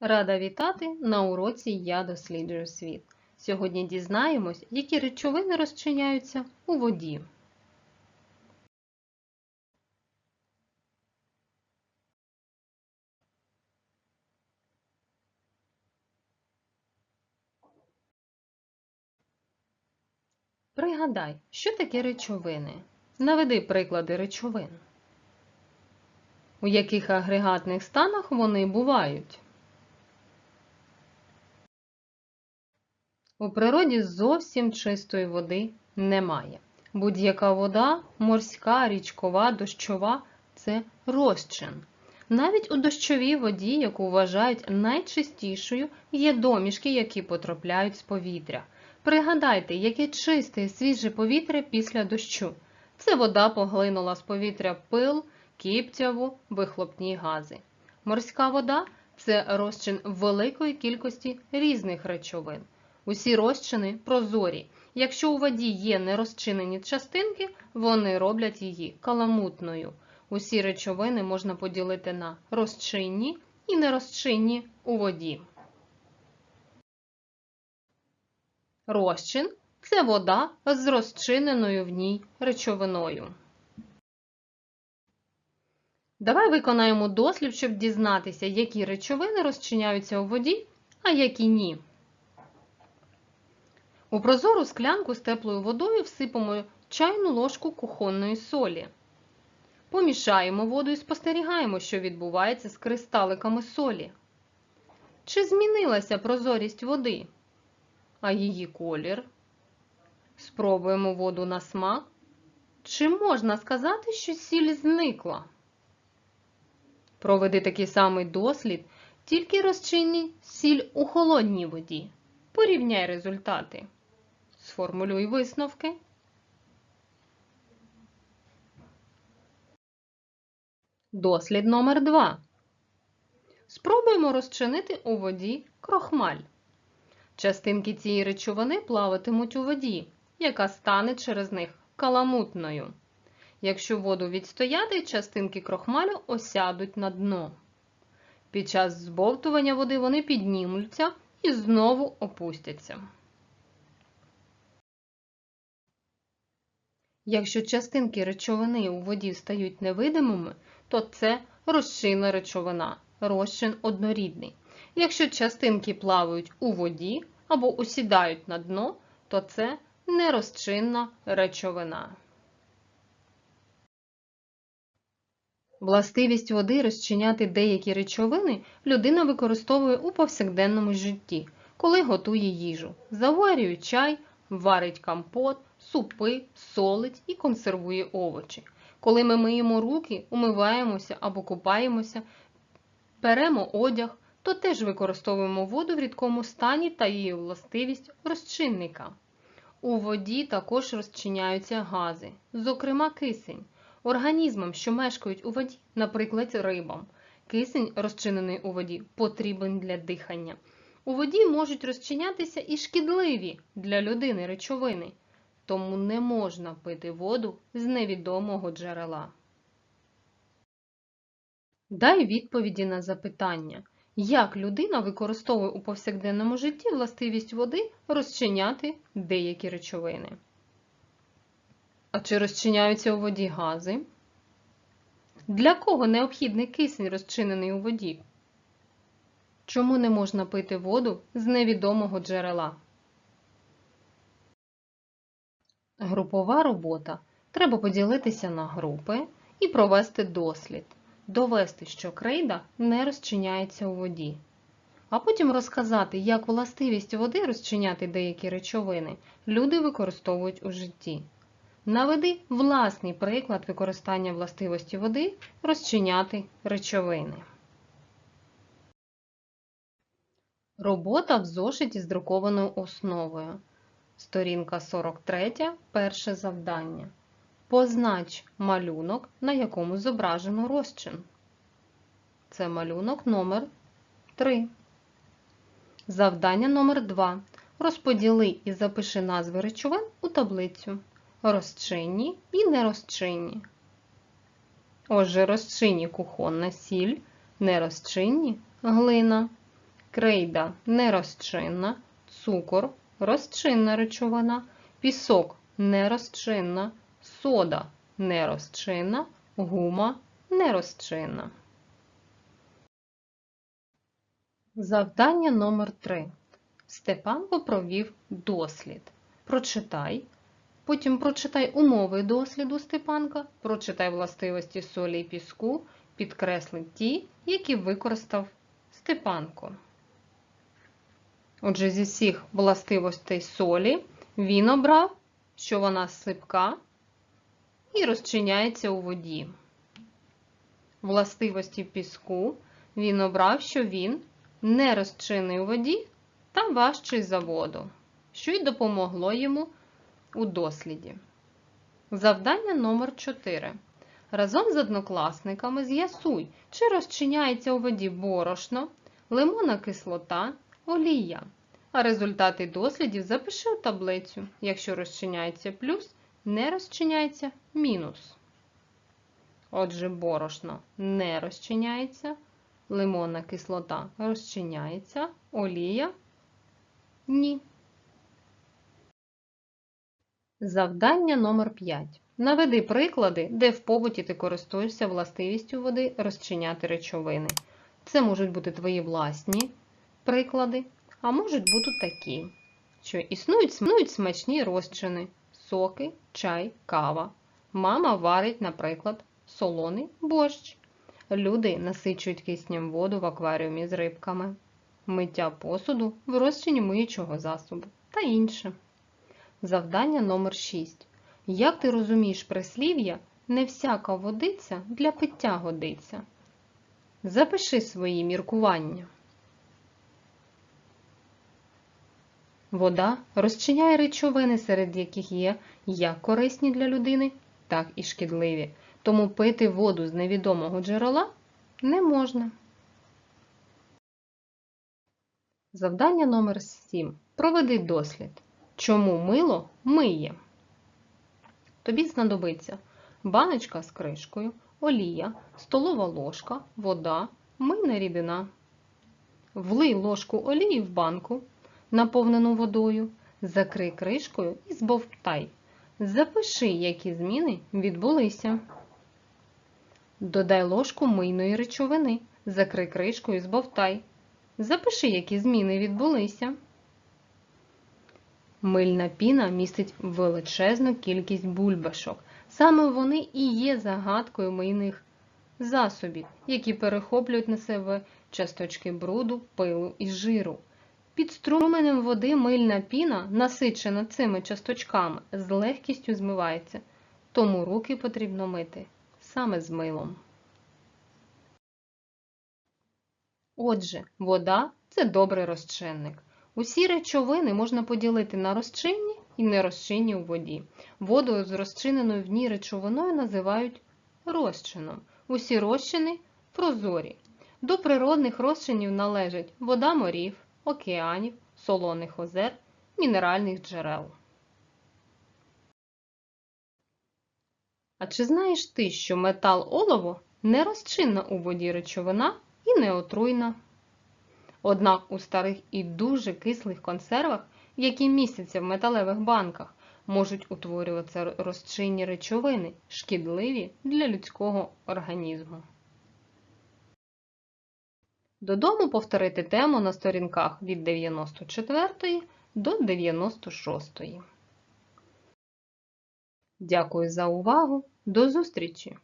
Рада вітати на уроці Я досліджую світ. Сьогодні дізнаємось, які речовини розчиняються у воді. Пригадай, що таке речовини. Наведи приклади речовин. У яких агрегатних станах вони бувають? У природі зовсім чистої води немає. Будь-яка вода, морська, річкова, дощова це розчин. Навіть у дощовій воді, яку вважають найчистішою, є домішки, які потрапляють з повітря. Пригадайте, яке чисте і свіже повітря після дощу. Це вода поглинула з повітря пил, кіптяву, вихлопні гази. Морська вода це розчин великої кількості різних речовин. Усі розчини прозорі. Якщо у воді є нерозчинені частинки, вони роблять її каламутною. Усі речовини можна поділити на розчинні і нерозчинні у воді. Розчин це вода з розчиненою в ній речовиною. Давай виконаємо дослід, щоб дізнатися, які речовини розчиняються у воді, а які ні. У прозору склянку з теплою водою всипемо чайну ложку кухонної солі. Помішаємо воду і спостерігаємо, що відбувається з кристаликами солі. Чи змінилася прозорість води? А її колір? Спробуємо воду на смак. Чи можна сказати, що сіль зникла? Проведи такий самий дослід, тільки розчинні сіль у холодній воді. Порівняй результати. Сформулюй висновки. Дослід номер 2. Спробуємо розчинити у воді крохмаль. Частинки цієї речовини плаватимуть у воді, яка стане через них каламутною. Якщо воду відстояти, частинки крохмалю осядуть на дно. Під час збовтування води вони піднімуться і знову опустяться. Якщо частинки речовини у воді стають невидимими, то це розчинна речовина, розчин однорідний. Якщо частинки плавають у воді або усідають на дно, то це нерозчинна речовина. Властивість води розчиняти деякі речовини людина використовує у повсякденному житті, коли готує їжу, заварює чай, варить компот, супи, солить і консервує овочі. Коли ми миємо руки, умиваємося або купаємося, беремо одяг, то теж використовуємо воду в рідкому стані та її властивість розчинника. У воді також розчиняються гази, зокрема кисень. Організмам, що мешкають у воді, наприклад, рибам. Кисень, розчинений у воді, потрібен для дихання. У воді можуть розчинятися і шкідливі для людини речовини, тому не можна пити воду з невідомого джерела. Дай відповіді на запитання, як людина використовує у повсякденному житті властивість води розчиняти деякі речовини. А чи розчиняються у воді гази? Для кого необхідний кисень розчинений у воді? Чому не можна пити воду з невідомого джерела? Групова робота. Треба поділитися на групи і провести дослід. Довести, що крейда не розчиняється у воді. А потім розказати, як властивість води розчиняти деякі речовини люди використовують у житті. Наведи власний приклад використання властивості води розчиняти речовини. Робота в зошиті з друкованою основою. Сторінка 43. Перше завдання. Познач малюнок, на якому зображено розчин. Це малюнок номер 3. Завдання номер 2. Розподіли і запиши назви речовин у таблицю. Розчинні і нерозчинні. Отже, розчинні кухонна сіль, нерозчинні глина. крейда нерозчинна, цукор розчинна речовина, пісок нерозчинна, сода нерозчинна, гума нерозчинна. Завдання номер 3. Степанко провів дослід. Прочитай. Потім прочитай умови досліду Степанка, прочитай властивості солі і піску, підкресли ті, які використав Степанко. Отже, зі всіх властивостей солі він обрав, що вона слипка і розчиняється у воді. Властивості піску він обрав, що він не розчинний у воді та важчий за воду, що й допомогло йому у досліді. Завдання номер 4. Разом з однокласниками з'ясуй, чи розчиняється у воді борошно, лимонна кислота, олія. А результати дослідів запиши у таблицю. Якщо розчиняється плюс, не розчиняється мінус. Отже, борошно не розчиняється, лимонна кислота розчиняється, олія ні. Завдання номер 5. Наведи приклади, де в побуті ти користуєшся властивістю води розчиняти речовини. Це можуть бути твої власні приклади, а можуть бути такі, що існують, смачні розчини, соки, чай, кава. Мама варить, наприклад, солоний борщ. Люди насичують киснем воду в акваріумі з рибками, миття посуду в розчині миючого засобу та інше. Завдання номер 6. Як ти розумієш прислів'я, не всяка водиця для пиття годиться? Запиши свої міркування. Вода розчиняє речовини, серед яких є як корисні для людини, так і шкідливі. Тому пити воду з невідомого джерела не можна. Завдання номер 7. Проведи дослід. Чому мило миє? Тобі знадобиться баночка з кришкою, олія, столова ложка, вода, мийна рідина. Влий ложку олії в банку, наповнену водою, закрий кришкою і збовтай. Запиши, які зміни відбулися. Додай ложку мийної речовини, закрий кришкою і збовтай. Запиши, які зміни відбулися. Мильна піна містить величезну кількість бульбашок. Саме вони і є загадкою мийних засобів, які перехоплюють на себе часточки бруду, пилу і жиру. Під струменем води мильна піна, насичена цими часточками, з легкістю змивається, тому руки потрібно мити саме з милом. Отже, вода це добрий розчинник. Усі речовини можна поділити на розчинні і нерозчинні у воді. Воду з розчиненою в ній речовиною називають розчином. Усі розчини прозорі. До природних розчинів належать вода морів, океанів, солоних озер, мінеральних джерел. А чи знаєш ти, що метал олово не розчинна у воді речовина і не отруйна? Однак у старих і дуже кислих консервах, які містяться в металевих банках, можуть утворюватися розчинні речовини, шкідливі для людського організму. Додому повторити тему на сторінках від 94 до 96. Дякую за увагу! До зустрічі!